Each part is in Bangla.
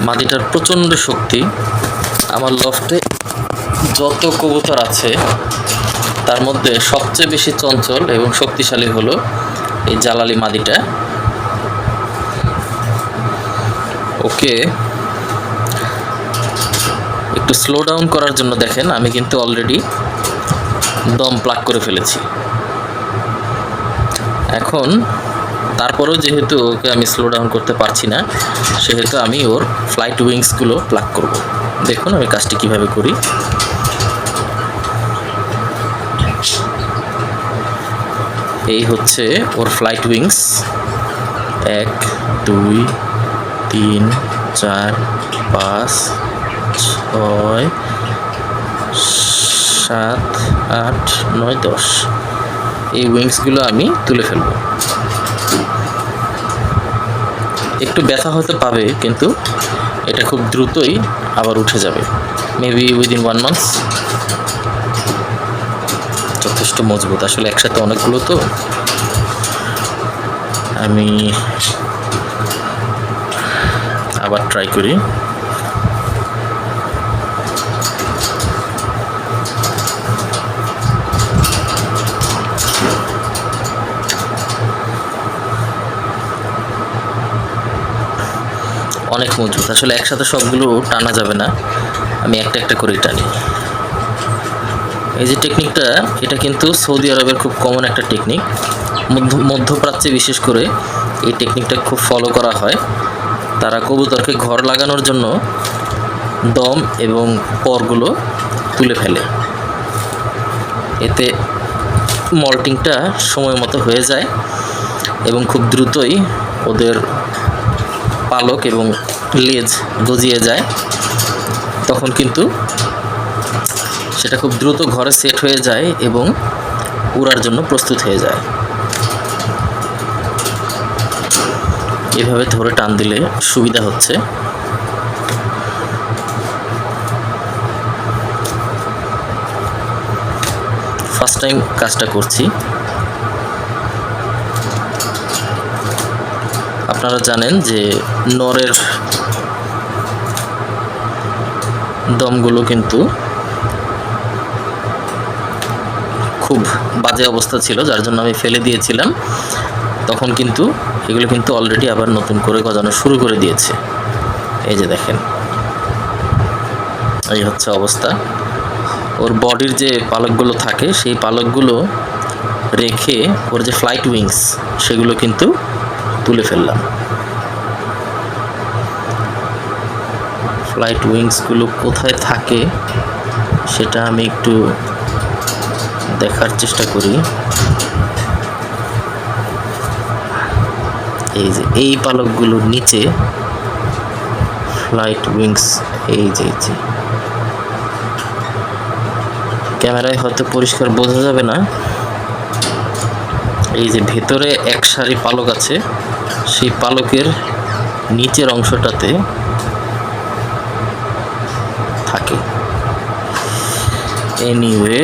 মাদিটার প্রচণ্ড শক্তি, আমার লফটে যত কবুতর আছে, তার মধ্যে সবচেয়ে বেশি চঞ্চল এবং শক্তিশালী হলো এই জালালি মাদিটা ওকে, একটু স্লো ডাউন করার জন্য দেখেন, আমি কিন্তু অলরেডি দম প্লাক করে ফেলেছি। এখন তারপরেও যেহেতু ওকে আমি স্লো ডাউন করতে পারছি না, সেহেতু আমি ওর ফ্লাইট উইংসগুলো প্লাগ করব। দেখুন আমি কাজটি কীভাবে করি। এই হচ্ছে ওর ফ্লাইট উইংস এক, দুই, তিন, চার, পাঁচ, ছয়, সাত, আট, নয়, দশ। এই উইংসগুলো আমি তুলে ফেলব। একটু ব্যথা হতে পাবে কিন্তু এটা খুব দ্রুতই আবার উঠে যাবে। মেবি উইদিন ওয়ান মান্থস যথেষ্ট মজবুত। আসলে একসাথে অনেকগুলো তো। আমি আবার ট্রাই করি। অনেক মজবুত। আসলে একসাথে সবগুলো টানা যাবে না। আমি একটা একটা করে টানি। এই যে টেকনিকটা এটা কিন্তু সৌদি আরবের খুব কমন একটা টেকনিক মধ্য, মধ্যপ্রাচ্যে বিশেষ করে এই টেকনিকটা খুব ফলো করা হয়। তারা কবুতরকে ঘর লাগানোর জন্য দম এবং পরগুলো তুলে ফেলে। এতে মল্টিংটা সময় মতো হয়ে যায় এবং খুব দ্রুতই ওদের পালক এবং লেজ গজিয়ে যায়, তখন কিন্তু সেটা খুব দ্রুত ঘরে সেট হয়ে যায় এবং উড়ার জন্য প্রস্তুত হয়ে যায়। এভাবে ধরে টান দিলে সুবিধা হচ্ছে। ফার্স্ট টাইম কাজটা করছি। আপনারা জানেন যে নরের দমগুলো কিন্তু খুব বাজে অবস্থা ছিল, যার জন্য আমি ফেলে দিয়েছিলাম। তখন কিন্তু এগুলো কিন্তু অলরেডি আবার নতুন করে গজানো শুরু করে দিয়েছে। এই যে দেখেন। এই হচ্ছে অবস্থা। ওর বডির যে পালকগুলো থাকে, সেই পালকগুলো রেখে ওর যে ফ্লাইট উইংস সেগুলো কিন্তু তুলে ফেললাম। ফ্লাইট উইংসগুলো কোথায় থাকে সেটা আমি একটু দেখার চেষ্টা করি। এই যে, এই পালকগুলোর নিচে ফ্লাইট উইংস এই যে যে। ক্যামেরায় হয়তো পরিষ্কার বোঝা যাবে না। এই যে ভেতরে এক সারি পালক আছে, সেই পালকের নিচের অংশটাতে থাকে। এনিওয়ে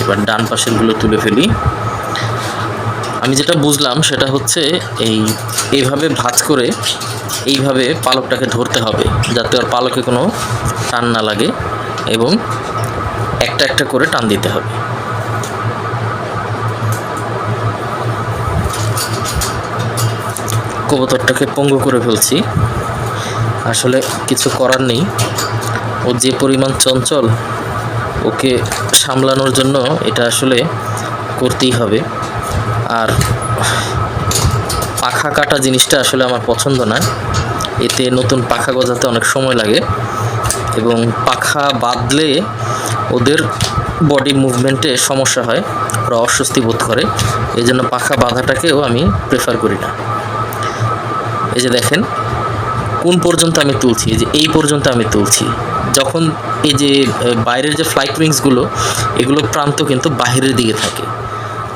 এবার ডান পাশেরগুলো তুলে ফেলি। আমি যেটা বুঝলাম সেটা হচ্ছে এই এইভাবে ভাঁজ করে এইভাবে পালকটাকে ধরতে হবে, যাতে ওর পালকে কোনো টান না লাগে এবং একটা একটা করে টান দিতে হবে। কবুতরটাকে পঙ্গু করে ফেলছি। আসলে কিছু করার নেই। ও যে পরিমাণ চঞ্চল, ওকে সামলানোর জন্য এটা আসলে করতেই হবে। আর পাখা কাটা জিনিসটা আসলে আমার পছন্দ না। এতে নতুন পাখা গজাতে অনেক সময় লাগে এবং পাখা বাঁধলে ওদের বডি মুভমেন্টে সমস্যা হয়। ওরা অস্বস্তি বোধ করে। এই জন্য পাখা বাঁধাটাকেও আমি প্রেফার করি না। এই যে দেখেন, কোন পর্যন্ত আমি তুলছি, এই যে এই পর্যন্ত আমি তুলছি। যখন এই যে বাইরের যে ফ্লাইট উইংসগুলো এগুলো প্রান্ত কিন্তু বাহিরের দিকে থাকে।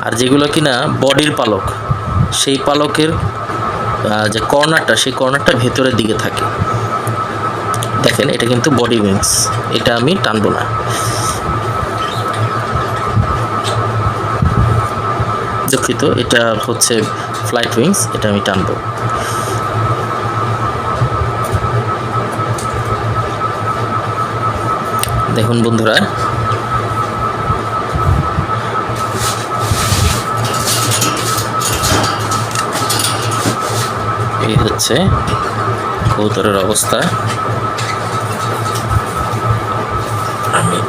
আর যেগুলো কিনা বডির পালক, সেই পালকের যে কর্নারটা, সেই কর্নারটা ভেতরের দিকে থাকে। দেখেন, এটা কিন্তু বডি উইংস এটা আমি টানবো না। দুঃখিত এটা হচ্ছে ফ্লাইট উইংস এটা আমি টানবো। দেখুন বন্ধুরা। এই হচ্ছে কবুতরের অবস্থা। আমি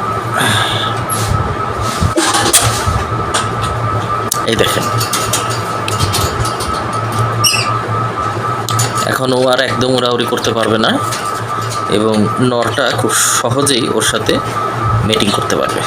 এই দেখেন। এখন ও আর একদম উড়াউড়ি করতে পারবে না। এবং নরটা খুব সহজেই ওর সাথে মিটিং করতে পারবে।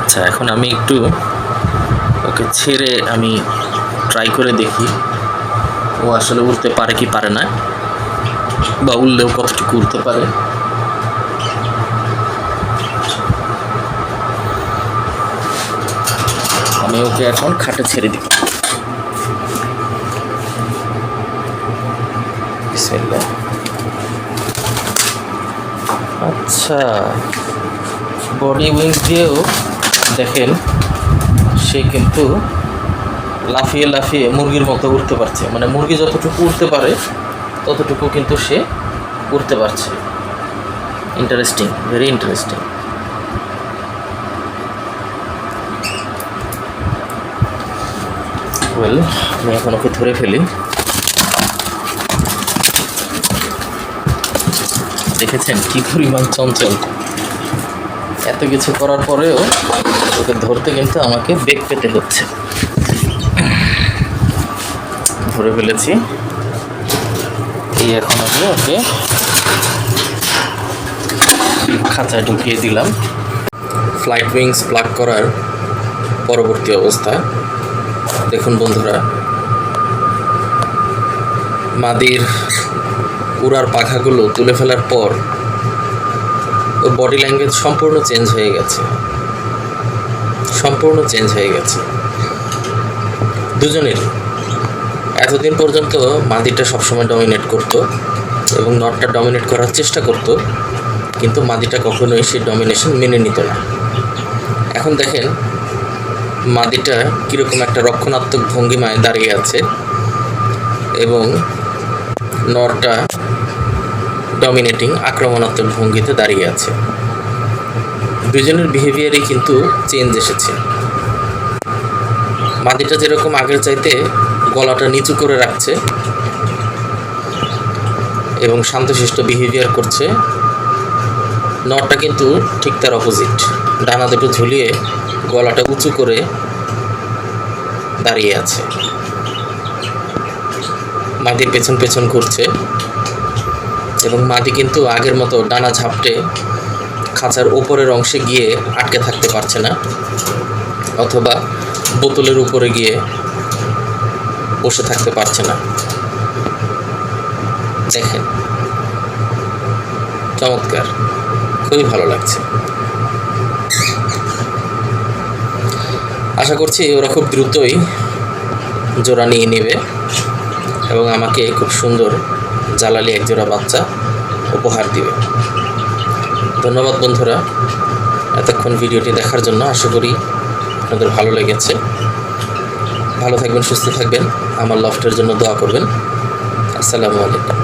আচ্ছা এখন আমি একটু ওকে ছেড়ে আমি ট্রাই করে দেখি। ও আসলে উড়তে পারে কি পারে না, বা উড়লেও কতটুকু উড়তে পারে। আমি ওকে এখন খাটে ছেড়ে দিব। আচ্ছা বডি উইংস দিয়েও দেখেন, সে কিন্তু লাফিয়ে লাফিয়ে মুরগির মতো উঠতে পারছে। মানে মুরগি যতটুকু উঠতে পারে, ততটুকু কিন্তু সে উঠতে পারছে। ইন্টারেস্টিং ভেরি ইন্টারেস্টিং ওয়েল আমি এখন ওকে ধরে ফেলি। দেখেছেন কি পরিমাণ চঞ্চল। এত কিছু করার পরেও ওকে ধরতে কিন্তু আমাকে বেগ পেতে হচ্ছে। ধরে ফেলেছি। এই এখন আমি ওকে খাঁচায় ঢুকিয়ে দিলাম। ফ্লাইট উইংস প্লাগ করার পরবর্তী অবস্থা। দেখুন বন্ধুরা, মাদির উড়ার পাখাগুলো তুলে ফেলার পর ওর বডি ল্যাঙ্গুয়েজ সম্পূর্ণ চেঞ্জ হয়ে গেছে। সম্পূর্ণ চেঞ্জ হয়ে গেছে। দুজনেরই এতদিন পর্যন্ত মাদিটা সবসময় ডমিনেট করতো এবং নটটা ডমিনেট করার চেষ্টা করত, কিন্তু মাদিটা কখনোই সেই ডমিনেশন মেনে নিত না। এখন দেখেন, মাদিটা কীরকম একটা রক্ষণাত্মক ভঙ্গিমায় দাঁড়িয়ে আছে এবং নরটা ডমিনেটিং আক্রমণাত্মক ভঙ্গিতে দাঁড়িয়ে আছে। দুজনের বিহেভিয়ারই কিন্তু চেঞ্জ এসেছে। মাদিটা যেরকম আগের চাইতে গলাটা নিচু করে রাখছে এবং শান্তশিষ্ট বিহেভিয়ার করছে। নটটা কিন্তু ঠিক তার অপোজিট ডানা দুটো ঝুলিয়ে গলাটা উঁচু করে দাঁড়িয়ে আছে। মাদির পেছন পেছন ঘুরছে এবং মাদি কিন্তু আগের মতো ডানা ঝাপটে খাঁচার ওপরের অংশে গিয়ে আটকে থাকতে পারছে না। অথবা বোতলের উপরে গিয়ে বসে থাকতে পারছে না। দেখেন। চমৎকার। খুবই ভালো লাগছে। আশা করছি ওরা খুব দ্রুতই জোড়া নিয়ে নেবে এবং আমাকে খুব সুন্দর জালালি একজোড়া বাচ্চা উপহার দিবে। ধন্যবাদ বন্ধুরা। এতক্ষণ ভিডিওটি দেখার জন্য আশা করি আপনাদের ভালো লেগেছে। ভালো থাকবেন সুস্থ থাকবেন। আমার লফটের জন্য দোয়া করবেন। আসসালামু আলাইকুম।